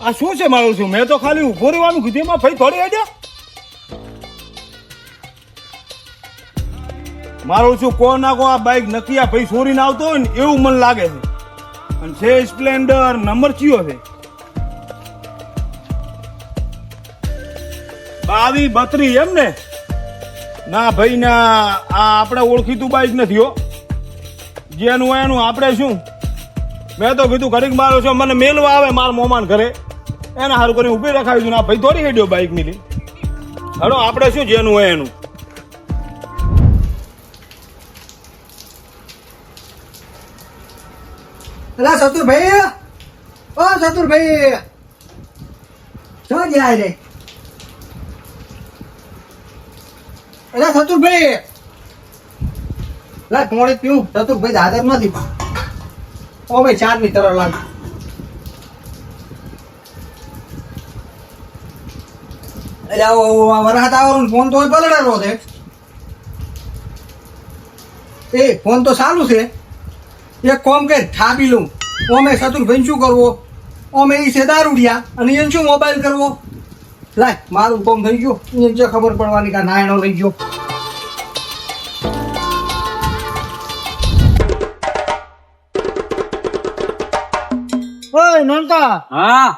આ શું છે મારું છું મેં તો ખાલી ઊભો રહેવાનું કીધું એમાં ભાઈ થોડી આઈડિયા મારું છું કો ના કો આ બાઈક નથી આ ભાઈ ચોરીને આવતો હોય ને એવું મને લાગે છે અને છે સ્પ્લેન્ડર નંબર કયો છે બાવી, બત્રી એમ ને? ના ભાઈ, ના, આ આપણે ઓળખીતું બાઈક નથી હો. જેનું હોય એનું આપણે શું? મેં તો કીધું ઘડીક મારો છો, મને મેલવા આવે માર મોમાન ઘરે. એને સારું કરીને ઊભી રખાવી દઉં ના ભાઈ, થોડી હેડ્યો બાઈકની હડો આપણે શું જેનું હોય એનું? અલા, સતુરભાઈ! ઓ, સતુરભાઈ! શું જાય રે? અલા, સતુરભાઈ. લા પોણી પીવું. સતુરભાઈ હાજર નથી. ઓ ભાઈ ચારની તરફ લાગ. અરે વરસાદ આવવાનું. ફોન તો પલળેલો છે. એ, ફોન તો સારું છે. એ કોમ કે થાબી લઉં. ઓમે શત્રુભાઈ શું કરવો? ઓમે એ છે દારૂડિયા અને એને શું મોબાઈલ કરવો? લાય મારું કોમ થઈ ગયું. નીચે ખબર પડવાની કે નાયણો લઈ ગયો. ઓય નોનકા. હા?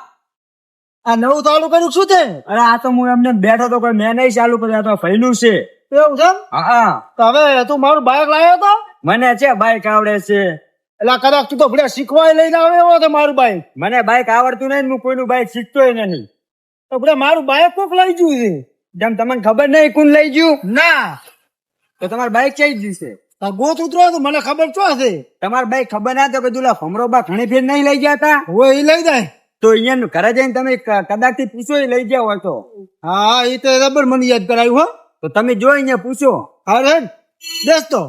આ નવું ચાલુ કર્યું શું છે? અરે આ તો હું એમને બેઠો તો કોઈ મેં નહીં ચાલુ કર્યું આ તો ફૈલું છે. એવું છે હા. તો હવે તું મારું બાઇક લાવ્યો તો? મને છે બાઈક આવડે છે. એટલે કદાચ તું તો ભલે શીખવાય લઈને આવે એવો મારું બાઇક મને બાઈક આવડતું નહીં હું કોઈનું બાઈક શીખતોય નહીં. તો બધા મારું બાઈક કોક લઈ ગયું છે? જેમ તમને ખબર નહીં કોણ લઈ ગયું? ના. તો તમારું બાઈક કઈ ગયું છે? ગોત ઉતરો તો મને ખબર શું હશે તમારું બાઈક ખબર ના તો કે તુલા ફમરો બા ઘણી ફેર નહીં લઈ ગયા હતા હોય એ લઈ જાય. તો અહીંયા ઘરે જઈને તમે કદાચથી પૂછો એ લઈ ગયા હોય તો. હા એ તો રબર મને યાદ કરાયું હો. તો તમે જો અહીંયા પૂછો. હા રે દેસ તો.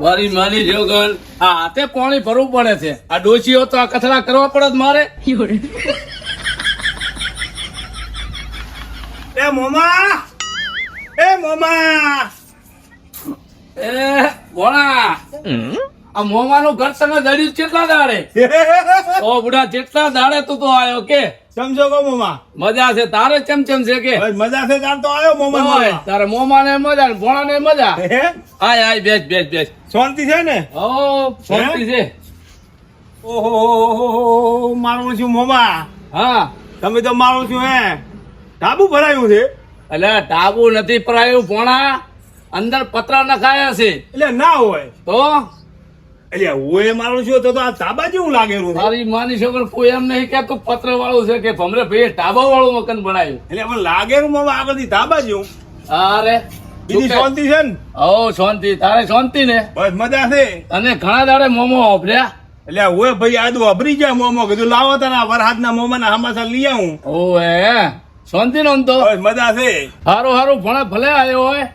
મારી માની જોગન આ હાથે પાણી ભરવું પડે છે. આ ડોશીઓ તો આ કચરા કરવા પડે મારે. એ મોમા! એ મોમા! એ ભોળા! આ મોમાનું ઘર તને દડ્યું કેટલા દાડે? ઓ બુડા જેટલા દાડે તું તો આયો કે? સમજો કો મોમા. મજા છે તારે ચમ ચમ છે કે? મજા છે તાર તો આવ્યો મોમા તારે મોમા. ને મજા ને ભોળા ને મજા? હે? આય આય બેસ બેસ બેસ. શાંતિ છે ને? ઓ શાંતિ છે. ઓહો મારું છું મોમા. હા. તમે તો મારું છું હે? ધાબુ ભરાયું છે. એટલે ટાબુ નથી ભરાયું પોણા અંદર પતરા નખાયા છે. એટલે ના હોય. તો? એટલે હું મારું છું તો આ તાબા જેવું લાગેલું મારી માની છોકર કોઈ એમ નહીં કે તું પત્ર વાળું છે કે ભમરે ભાઈ ટાબા વાળું મકાન બનાવ્યું. એટલે હવે લાગેલું મોમા આ બધી ધાબા જેવું. અરે બીજી શાંતિ છે ને? ઓ શાંતિ. તારે શાંતિ ને? બસ મજા છે. અને ઘણા દાડે મોમો વાપર્યા? એટલે હું ભાઈ આદુ અભરી જાય મોમો. કીધું લાવો તારા વરહાદ ના મોમા ના હમાસા લઈ આવું. ઓ હે શાંતિ નો તો. મજા છે. હારું હારું ભણા ભલે આવ્યો હોય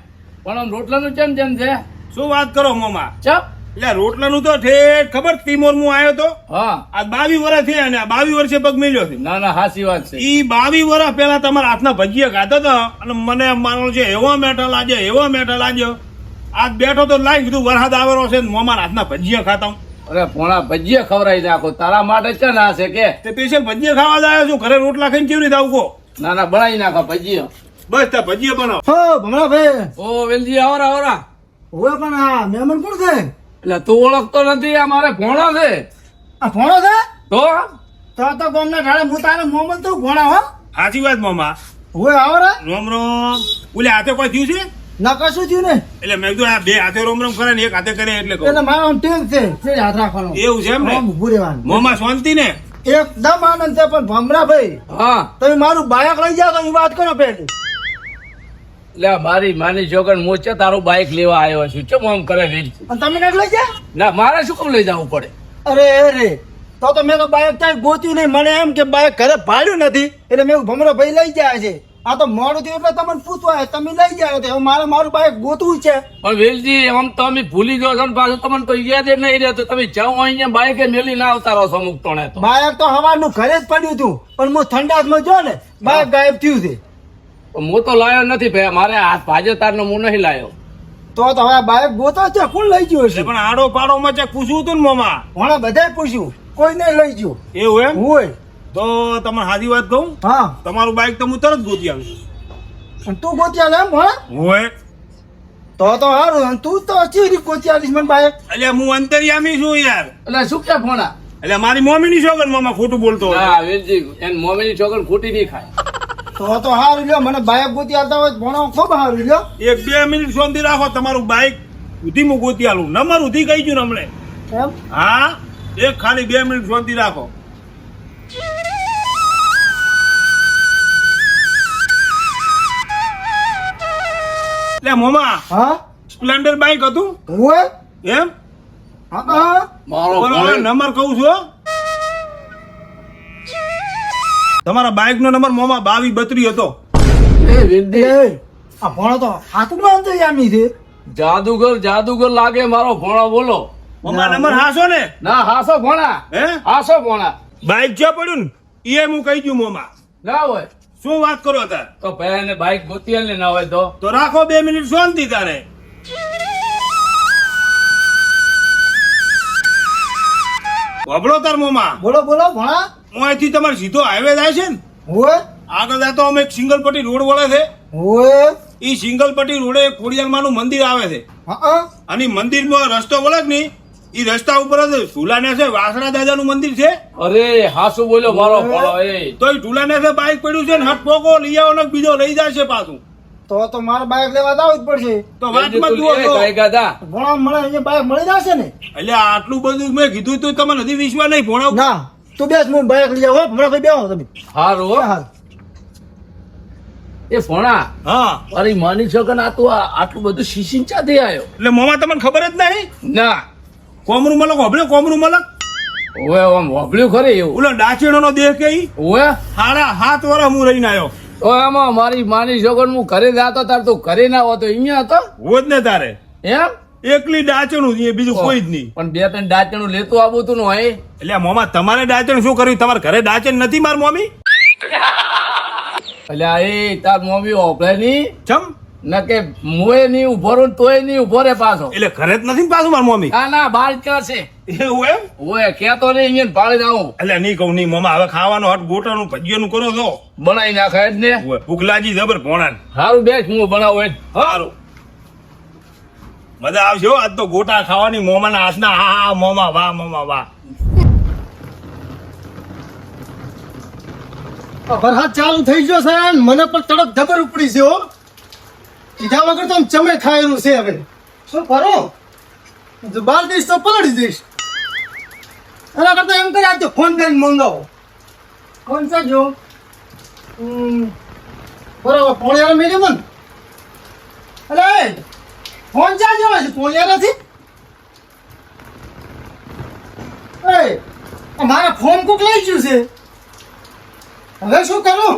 પણ આમ રોટલાનું કેમ કેમ છે? શું વાત કરો મોમા? ચપ. એટલે રોટલાનું તો ઠેઠ ખબર તિમોર હું આવ્યો તો? હા. આ બાવી વર્ષ છે અને બાવી વર્ષે પગ મેલ્યો છે. ના ના હાસી વાત છે. ઈ બાવી વર્ષ પહેલા તમારા હાથના ભજીયા ખાતા હતા અને મને માનો છે એવો મેઠો લાગ્યો એવો મેઠો લાગ્યો. આજ બેઠો તો લાઈ કીધું વરસાદ આવેલો છે ને મોમાર હાથના ભજીયા ખાતા હું. અરે ભોણા ભજીયા ખવડાવી નાખો. તારા માટે છે ના છે કે? તે સ્પેશિયલ ભજીયા ખાવા જ આવ્યો છું ઘરે રોટલા ખાઈને કેવી રીતે આવું ના ના બનાવી નાખો ભજીયો. બસ ત્યાં ભજીયો બનાવો. હો ભમરા ભાઈ. ઓ વેલજી આવરા આવરા. હવે પણ આ મહેમાન કોણ છે? એટલે તું ઓળખતો નથી આ મારે ભોણો છે. આ ભોણો છે? તો? તો તો ગોમના ઢાળે હું તારે મોમલ તો ભોણા હો. સાચી વાત મોમા. હવે આવરા. રે રોમ રોમ. ઓલે હાથે કોઈ થયું છે? ના કશું થયું ને એટલે મેં કીધું આ બે હાથે રોમ રોમ કરે ને એક હાથે કરે એટલે કહું. એટલે મારો ટેન્ક છે છે હાથ રાખવાનો. એવું છે એમ ને? મોમા શાંતિ ને એકદમ આનંદ છે પણ ભમરા ભાઈ હા. તમે મારું બાયક લઈ જાઓ તો એ વાત કરો પેલી લે મારી માની જોગન હું છે તારું બાઇક લેવા આવ્યો છું. ચમ આમ કરે રીલ તમે નથી લઈ જા ના મારે શું કામ લઈ જવું પડે? અરે અરે તો તો મેં તો બાયક ત્યાં ગોત્યું નહીં. મને એમ કે બાયક ઘરે ભાડ્યું નથી એટલે મેં ભમરો ભાઈ લઈ જાય છે. આ તો મોડું થયું એટલે તમને પૂછવા તમે લઈ જાઓ તો હવે મારે મારું બાઈક ગોતવું છે. પણ વેલજી આમ તો અમે ભૂલી ગયો છો ને પાછું તમને તો યાદ જ નહીં રહેતો. તમે જાઓ અહીંયા બાઈકે મેલી ના આવતા રહો છો અમુક ટોણે તો. બાયક તો હવાનું ઘરે જ પડ્યું હતું. પણ હું ઠંડાસમાં જો ને બાઈક ગાયબ થયું છે. હું તો લાયો નથી ભાઈ મારે હાથ ભાજે તારનો હું નહીં લાયો. તો તો હવે બાઈક ગોતો છે કોણ લઈ ગયો છે હશે પણ આડો પાડો માં પૂછવું હતું ને મામા? ભણા બધાય પૂછ્યું. કોઈને લઈ ગયું. એવું એમ? હોય. તો તમારે સાદી વાત કહું? હા. તમારું બાઈક તો હું તરત ગોતી આવીશ. અને તું ગોતિયા લેમ એમ ભણા હોય તો તો સારું તું તો ચીરી ગોત્યા લીશ મને બાઈક એટલે હું અંતરિયામી છું યાર. એટલે શું કે ફોના એટલે મારી મમ્મીની છોકર મામા ખોટું બોલતો. હા વીરજી એન મોમીની છોકર ખોટી નહીં ખાય. તો તો સારું લ્યો મને બાઈક ગોતી આવતા હોય તો ભણો ખૂબ હારું લ્યો. એક બે મિનિટ સોંધી રાખો તમારું બાઈક ઉધી હું ગોતી આલું. નંબર ઉધી કહી ગયું ને હમણે. એમ? હા એક ખાલી બે મિનિટ સોંધી રાખો. એટલે મોમા. હા? સ્પ્લેન્ડર બાઈક હતું? હોય એમ? હા મારો નંબર કહું છું તમારા બાઈક નો નંબર મોમાં બાવી બત્રી હતો. એ વીરજી એ આ ભણો તો હાથમાં અંતર્યામી છે. જાદુગર જાદુગર લાગે મારો ભોણો બોલો. મોમાં નંબર હાસો ને? ના હાસો ભોણા હે? હાસો ભોણા બાઈક જ્યાં પડ્યું ને એ હું કહી ગયું મોમા. ના હોય. શું વાત કરો તાર? તો ભાઈ એને બાઈક ગોતી ને ના હોય તો? તો રાખો બે મિનિટ શાંતિ તારે. વબળો તાર મોમાં. બોલો બોલો ભણા. હું અહીંથી તમારે સીધો હાઈવે જાય છે ને? હોય આગળ જતો અમે એક સિંગલ પટ્ટી રોડ વળે છે. હોય ઈ સિંગલ પટ્ટી રોડે ખોડિયાલમાનું મંદિર આવે છે. હા અને મંદિરમાં રસ્તો વળે જ નહીં. એ રસ્તા ઉપર જ ઝુલાને છે વાસણા દાદાનું મંદિર છે. અરે હાસુ બોલ્યો મારો ભોણો એ. તો એ ઝુલાને છે બાઈક પડ્યું છે ને હટ પોકો લઈ આવો ને બીજો લઈ જાય છે પાછું. તો તો મારે બાઈક લેવા તો આવવું જ પડશે. તો વાતમાં જુઓ તો. ભણા મળે અહીંયા બાઈક મળી જશે ને? એટલે આટલું બધું મેં કીધું તો તમને નથી વિશ્વાસ નહીં ભોણા ના તું બેસ હું બાઈક લઈ આવો મને ભાઈ બેહો તમે. હારું હો. હાલ. એ ફોણા હા. અરે માની છોકર આ તું આટલું બધું શીશીન ચાથી આવ્યો એટલે મોમાં તમને ખબર જ નહીં? ના. કોમરું મલક હોભળ્યો કોમરું મલક? ઓએ આમ હોભળ્યું ખરે એવું. ઓલો ડાચીણો નો દેહ કે ઓએ હાડા હાથ વર્ષ હું રહીને આવ્યો તો એમાં મારી માની છોકર હું ઘરે જાતો તાર તું ઘરે ના હોતો અહીંયા હતો? હોત ને તારે. એમ? એકલી ડાચણું છે બીજું કોઈ જ નહીં. પણ બે ત્રણ ડાચણું લેતું આવું તું હોય. એટલે મોમા તમારે ડાચણ શું કર્યું? તમારે ઘરે ડાચણ નથી માર મમ્મી એટલે એ તાર મમ્મી હોભળે નહીં. ચમ? ન કે મુએ નહીં ઊભો રહું તોય નહીં ઊભો રે પાછો. એટલે ઘરે જ નથી પાછું માર મમ્મી? ના ના બાર ક્યાં છે? એવું એમ? ઓય કેતો નહીં અહીંયા ભાડે જાઉં. એટલે નહીં કહું નહીં મમ્મા હવે ખાવાનો હટ ગોટાનું ભજીયાનું કરો તો બનાવી નાખે જ ને. ભૂખ લાગી જબર ભોણા સારું બેસ હું બનાવું એ સારું મજા આવશે આજ તો ગોટા ખાવાની મોમાના હાથના હા હા મોમા વાહ મોમા વાહ. વરસાદ ચાલુ થઈ ગયો છે મને પણ તડક જબર ઉપડી છે હો. કીધા વગર તો ચમે ખાયેલું છે હવે. શું કરો? જો બાર દઈશ તો પલળી દઈશ એના કરતા એમ કરી, આજે ફોન કરીને મંગાવો. ફોન કરજો જો. બરાબર, પોણિયારા ને? અરે ફોન ચાર જવા છે પોણિયા નથી એ મારા ફોન કોક લઈ ગયું છે. હવે શું કરું?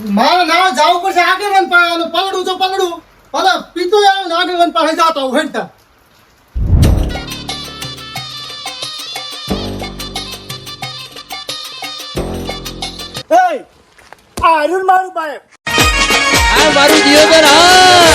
મારે ના જવું પડશે આગેવાન પાસે પલડું તો પલડું ભલે પીતો આવે ને આગેવાન પાસે જાતો હું આ અરુણ મારું બાઈક આ મારું જીવન હા.